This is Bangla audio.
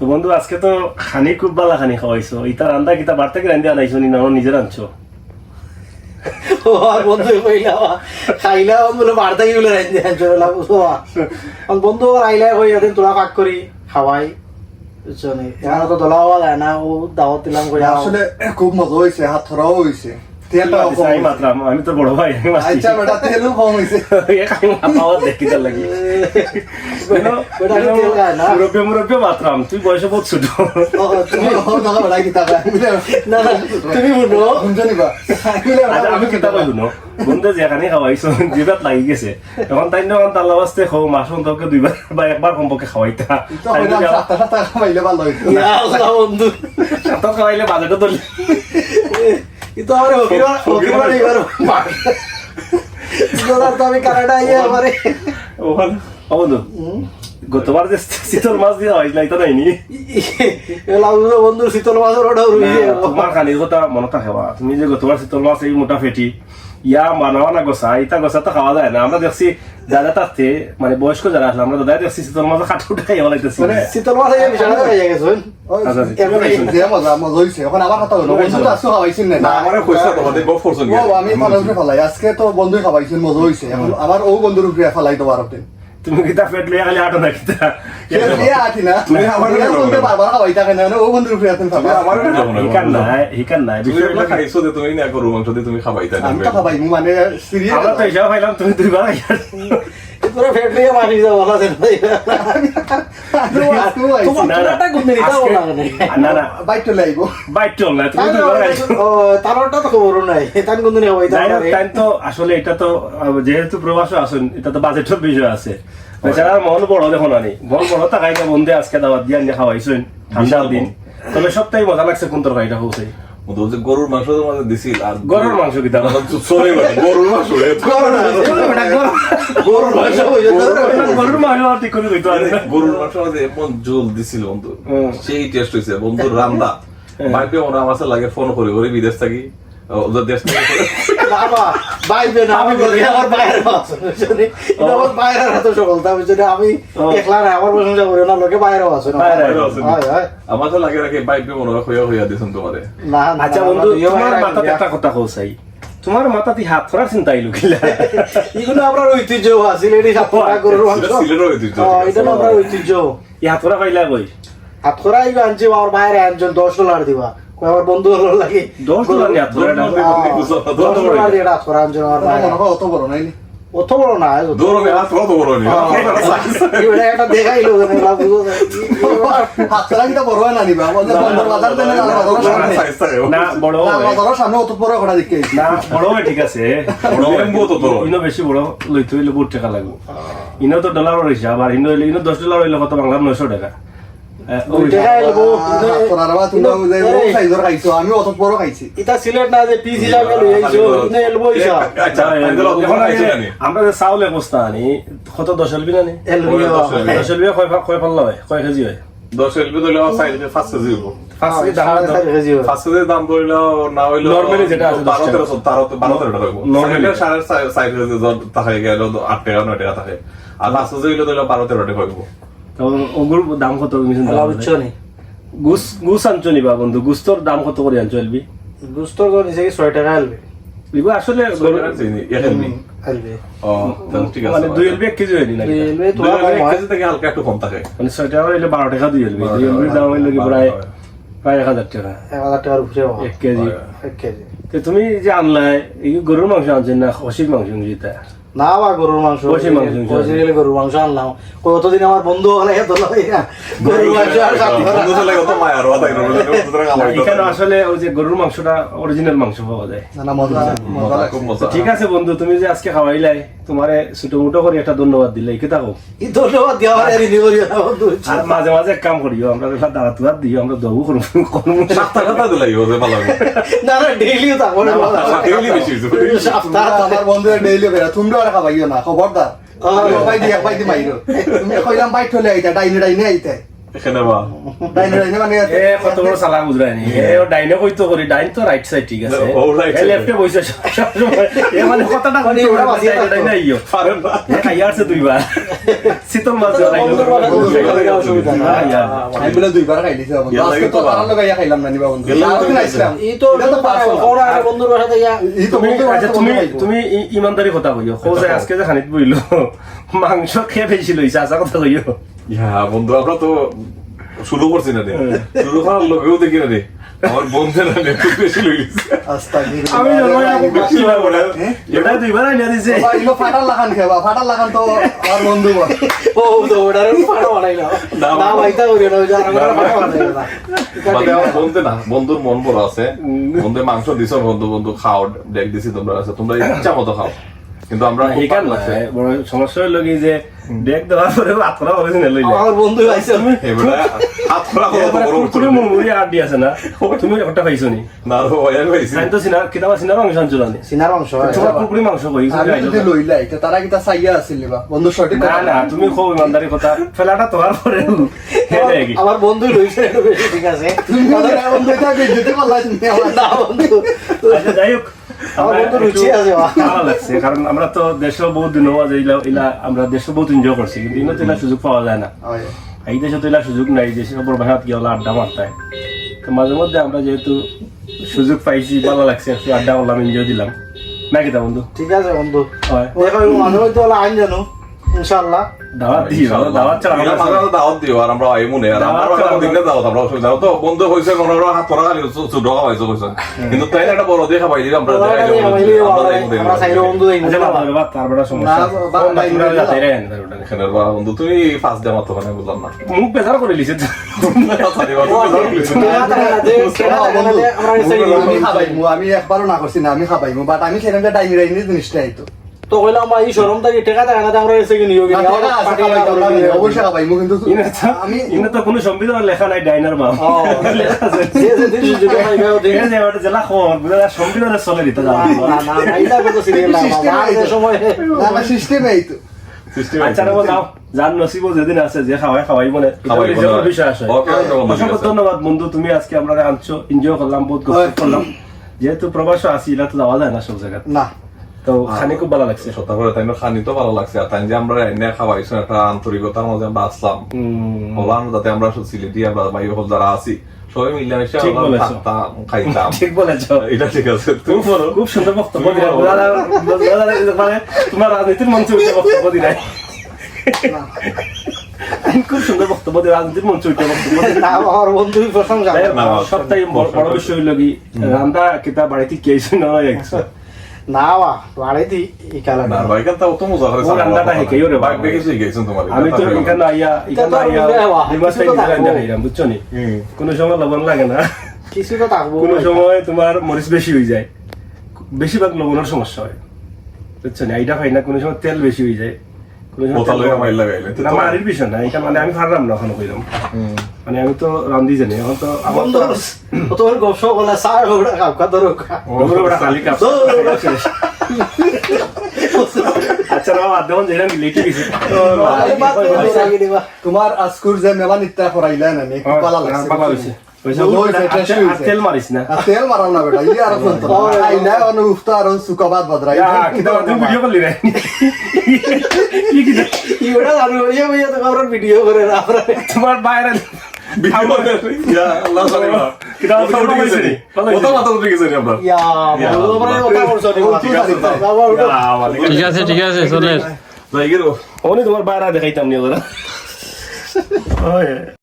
তো বন্ধু আজকে তো খানি খুব বালা খানি খাওয়াইছো। ইতা রান্দা কিতা বার থেকে রান্ধি আনাইছো নি না নিজে রাঁধছো বন্ধু কইলা খাইলা বলে আনছো বন্ধু আইলা কই এদিন তোলা পাক করি খাওয়াই তো যায় না ও দাওয়াত দিলাম কই আসলে খুব মজা হয়েছে হাত ধরাও হয়েছে কম আমি। মাত্রাম আমি তো বড় ভাই আমি। আচ্ছা বেটা তেলও কম হয়েছে। এ খাই মাথাও দেখি তার লাগি? আমি তেল না। মুরব্বী মুরব্বী মাত্রাম তুই বয়সে বহুত ছোট। তুমি ও, দাদা বেটা কি টাকা না না তুমি শুনো শুনছো নিবা আচ্ছা, আমি কিতাব শুনো বন্ধু যেখানে খাওয়াইছো জিভাত লাগি গেছে। এখন তাই যখন তার লাস্তে খাও মাছ তোকে দুইবার বা একবার কমপক্ষে খাওয়াইতা তো হইলাম সাতটা সাতটা খামাইলে ভালো হইতো বন্ধু। তো খাওয়াইলে বাজেটও তো কিন্তু আমার হকিবার হকিবার এবার দাদা তো আমি কানাডা ইয়ে আমারে ও বন্ধু। গতবার যে শীতল মাছ দিয়ে হয়েছিল এটা নাইনি লাউজো বন্ধু শীতল মাছের ওটা রুইয়ে তোমার খানির কথা মনে থাকে তুমি যে গতবার শীতল মাছ এই মোটা ফেটি ইয়া মানাওয়া না গোসা ইটা গোসা তো খাওয়া যায় না আমরা দেখছি দাদা তাতে মানে বয়স্ক যারা আসলে আমরা দাদা দেখছি শীতল মাছ খাটে উঠাই বলাইতেছি শীতল মাছ এই বিশাল হয়ে গেছে আমার না না ও বন্ধুর উপরে ফেলাই তো বারোতে তুমি কিতা ফেট লইয়া খালি আটো না কিতা না। তুমি আমার বন্ধু বারবার খাওয়াই থাকে না ও উপরে আছেন তুমি আমার উপরে যাব না, হিকার নাই তুমি এগুলা খাইছো যে তুমি না গরু মাংস দিয়ে তুমি খাবাইতা আমি তো খাবাই মানে সিরিয়াস আমরা তো হিসাব পাইলাম তুমি দুইবার তোরা ফেট নিয়ে মারি যাও বলা আসলে এটা তো যেহেতু প্রবাস আসুন এটা তো বাজেটের বিষয় আছে বেচারা মন বড় দেখুন আনি মন বড় থাকাই না বন্ধে আজকে দাওয়াত দিয়ে খাওয়াইছেন ঠান্ডার দিন তবে সবটাই মজা লাগছে কোন তরকারিটা হচ্ছে গরুর মাংস তো দিছিল আর গরুর মাংস কিতা সরি গরুর মাংস গরুর মাংস গরুর মাংস আর ঠিক করে দিত গরুর মাংস এমন ঝোল দিছিল বন্ধু। সেই টেস্ট হইছে বন্ধুর রান্দা মাইকে ওরা হয় আমার লাগে ফোন করি ওরে বিদেশ থাকি? ওদের দেশ থেকে। বাবা বাইবে না আমি বলি আমার বাইরে আছে এটা আমার বাইরে এত সকলতা বুঝলি আমি একলা না আমার প্রশংসা করি না লোকে বাইরেও আছে না। বাইরে আছে। হয় হয়। আমার তো লাগে নাকি বাইকে মনে হয় হইয়া হইয়া দিছেন তোমারে। না না, আচ্ছা বন্ধু তোমার মাথাতে একটা কথা কৌসাই তোমার মাথাতে হাত ধরার চিন্তা আইলো কিলা? এগুলো আমরা ঐতিহ্য আছিল এটি গরুর মাংস। সেটা ঐতিহ্য। ও, এটা আমরা ঐতিহ্য। এই হাত ধরা পাইলা কই? হাত এগুলো আনছি আমার বাইরে আনছেন দশ ডলার দিবা। আমার বন্ধু হলো লাগে। দশ ডলার নিয়ে হাত ধরা এটা? দশ ডলার দিয়ে হাত করা আনছেন আমার বাইরে অত বড় নাই অত বড় না অত দৌড় হাত কত বড় নি। এবারে একটা দেখাইলো এগুলা বুঝো হাত ছাড়া কিটা বড় না নিবা বাজার দেন না বড় না, সামনে অত বড় করা দেখতে না বড় ঠিক আছে। বড় এমবো তো বড়। ইনো বেশি বড় লইতে হইলে বহুত টাকা লাগবে। ইনো তো ডলার হিসাব আর ইনো হইলে ইনো দশ ডলার হইলে কত বাংলা নয়শো টাকা। আমি অত বড় খাইছি। এটা সিলেট না যে পিস হিসাবে লই আইছো এলবো হিসাব আচ্ছা আইন্দল অত এখন খাইছো আগে জানি আমরা যে চাউল অবস্থা আনি কত দশ এলবি না নি এলবো ওই দশ এলবি। দশ এলবি কয় কয় পাল্লা হয়? কয় কেজি হয়? দশ এলবি ধরলে আমার পাঁচ কেজি হইব। দাম সাড়ে চার কেজি হয়। পাঁচ কেজির দাম ধরলে না হইলে Normally যেটা আছে দশ বারো টাকা। তেরোশো তারো বারো তেরো টাকা হইব। Normally। সাইকেল সাড়ে চার- চার কেজি থাকে গেল আট টাকা নয় টাকা থাকে। আর পাঁচ কেজি হইলে ধরলে বারো তেরো টাকা হইব। ওগুর দাম কত তুমি চিন্তা এলা করো। বুঝছ নি? গুস গুস আনছো নিবা বন্ধু? গুস্তর দাম কত করে আনছো এলবি? দুস্তর তো কি ছয় টাকা এলবে এগুলো আসলে মানে দুই এলবি এক কেজি হয়নি নাকি? থেকে হালকা একটু কম থাকে। মানে ছয় টাকা হইলে বারো টাকা দুই এলবি। দুই এলবির দাম হইলে কি প্রায় প্রায় এক হাজার টাকা। এক হাজার টাকার উপরে এক কেজি। এক কেজি। তো তুমি যে আনলাই এই গরুর মাংস আনছেন না খসির মাংস যেটা না বা গরুর মাংস কষি গেলে গরুর মাংস আনলাম। কতদিন আমার বন্ধু হলে এত গরুর মাংস। বন্ধু এখানে আসলে ওই যে গরুর মাংসটা অরিজিনাল মাংস পাওয়া যায়। না না মজা মজা লাগছে খুব মজা। ঠিক আছে বন্ধু তুমি যে আজকে খাওয়াইলাই তোমারে ছোট মোটো করে একটা ধন্যবাদ দিলে কি থাকো ধন্যবাদ দিয়া আমার এরি নিবরি আর মাঝে মাঝে কাম করিও আমরা দাঁড়া তুয়ার দিও আমরা দবু করব। সাতটা কথা দিলাই ওদের ভালো না না ডেইলিও থাকব না daily বেশি। সপ্তাহ আমার বন্ধুরা ডেইলি বেরা তোমরা আর খাবাইও না খবরদার। আহ। বাই দি বাই দি মাইরো? তুমি কইলাম বাইট হলে আইতা ডাইনে ডাইনে আইতা। মানে মানে মানে দুইবার। শীতল মাছ। হ্যাঁ, তুমি আচ্ছা ইমানদারি কথা কইও। খো যে আজকে যে খানিত বইলো মাংস খেয়ে বেশি লইছে আসা কথা কইও। ইয়া বন্ধু আমরা তো শুরু করছি না রে। শুরু করার লোকেও দেখি না রে। আমার বন্ধু না বেশি আমি আমি বেশি হ্যাঁ? এটা দুইবার আইনা দিছে। ইলো ফাটার লাখান খেবা ফাটার লাখান তো আমার বন্ধু ও তো ওটার পাড়া বানাইলো না, না ভাইতা করি না ওই যে আর আমরা পাড়া বানাইলো না মানে আমার বন্ধু না বন্ধুর মন বড় আছে। বন্ধু মাংস দিছ বন্ধু বন্ধু খাও দেখ দিছি তোমরা আছে তোমরা ইচ্ছা মতো খাও। কিন্তু আমরা এইখান ভালো লাগছে। সমস্যা হইল কি যে ডেক দেওয়ার পরে আতরা হবে না লইলে। আমার বন্ধু আইছে। এবারে হাত খোলা করো বড় করে। মুড়মুড়ি আড্ডি আছে না? তুমি একটা পাইছো নি? না তো ভাই পাইছি। সাইন তো সিনার কিতাবা সিনার মাংস আনছিল নি? সিনার অংশ তোমার কুরকুরি মাংস কই? আমি যদি লইলাই তো তারা কিতা চাইয়া আছিল নিবা বন্ধু সঠিক না না তুমি খুব ইমানদারি কথা। ফেলাটা তোমার পরে। হেলে কি আমার বন্ধু লইছে। ঠিক আছে। তুমি বন্ধু থাকবে যেতে পারলাই না বন্ধু আচ্ছা যাই হোক। আমার লাগছে কারণ তো দেশে বহুত দিন হওয়া যায় ইলা- আমরা দেশে বহুত এনজয় করছি কিন্তু ইনো তো সুযোগ পাওয়া যায় না। এই দেশে তো এলা সুযোগ নাই দেশে খবর ভাষাত গিয়ে আড্ডা মারতায় তো মাঝে মধ্যে আমরা যেহেতু সুযোগ পাইছি ভালো লাগছে একটু আড্ডা করলাম এনজয় দিলাম। নাকি তা বন্ধু? ঠিক আছে বন্ধু। হয়। মাঝে মধ্যে আইন জানো। ইনশাআল্লাহ। দাওয়াত দিও দাওয়াত ছাড়া আমরা মাঝে মাঝে দাওয়াত দিও আর আমরা আইমু নে আর আমরা দাওয়াত ছাড়া আমরা দিনে দাওয়াত আমরা অসুবিধা তো বন্ধু হইছে মনে হাত তোরা খালি ছোট খাওয়াইছো কইছো কিন্তু তাই একটা বড় দেখা পাইলি আমরা দেখাই খালি আমরা বাবা, যাইমু আমরা সাইরে বন্ধু দেই আচ্ছা সমস্যা। বন্ধু মাত্র মানে বুঝলাম না। মুখ বেজার করে লিছে আমি খাবাইমু আমি একবারও না করছি না আমি খাবাইমু বাট আমি সেখানে ডাইনি ডাইনি জিনিসটা আইতো তো কইলাম আমার এই শরম থেকে টেকা টাকা না? আমরা এসে কিনি না, টাকা আছে, খাবাইতাম না, আমি অবশ্যই খাবাইমু কিন্তু আমি ইনে তো কোনো সংবিধান লেখা নাই ডাইনার মাম লেখা আছে। এখানে যে একটা জেলা খবর, বুঝা সংবিধানে চলে দিতে যাওয়া। না না সিস্টেম আইতো System আচ্ছা রে যাও যার নসিব যেদিন আছে যে খাওয়াই খাওয়াই বলে। বিষয় আসে। ঠিক অসংখ্য ধন্যবাদ বন্ধু তুমি আজকে আমরা আনছো এনজয় করলাম বহুত গল্প হয়। করলাম। যেহেতু প্রবাস আছি এটা তো যাওয়া যায় না সব জায়গায় না। তো খানি খুব ভালো লাগছে সত্য করে তাই খানি তো ভালো লাগছে। আর তাই যে আমরা এনে খাওয়াইছো একটা আন্তরিকতার মাঝে আমরা আসলাম। হুম, হলাম যাতে আমরা সিলেটি আমরা ভাই হল যারা আছি সবাই। খাইতাম। ঠিক বলেছ। এটা ঠিক আছে। খুব তুমি খুব সুন্দর বক্তব্য মানে তোমার রাজনীতির মঞ্চে উঠে বক্তব্য দিলাই খুব সুন্দর বক্তব্য দিলা রাজনীতির মঞ্চে উঠে বক্তব্য আমার বন্ধু প্রশংসা সবটাই বড়- বিষয় হইল কি রান্দা কিতা বাড়িতে কে না একশো না বা বাড়াইতে এই কালা না ভাই কেন মজা করে ভাই তোমার আমি তো এখানে আইয়া এখানে আইয়া বুঝছ নি? সময় লবণ লাগে না। কিছু তো থাকব কোনো সময় তোমার মরিচ বেশি হয়ে যায়। বেশিরভাগ লবণের সমস্যা হয় বুঝছ না? এইটা খাই না কোনো সময় তেল বেশি হয়ে যায়। কোনো সময় তেল কম মাইল। লাগাইলে না মারির বিষয় না এটা মানে আমি ফারলাম না ওখানে কইলাম। মানে আমি তো রান্ধি জানি এখন তো আমার তো তোর গপস বলা সার ওরা কাপকা ধরো খালি কাপ আচ্ছা বাবা দেখুন যেটা মিলেটে গেছে তোমার আজকুর যে মেলা নিত্যা করাইলা না নি লাগছে তেল- মারিস না তেল মারাও না বেটা ইয়ে আর আইলা অন উফতা আর সুকাবাদ বদরাই তুই ভিডিও করলি রে কি জানো ইয়ে ভাইয়া তো ভিডিও করে না তোমার বাইরে ঠিক আছে। ঠিক আছে চলে। অনেক তোমার বাইরে দেখাইতাম নি ওরা।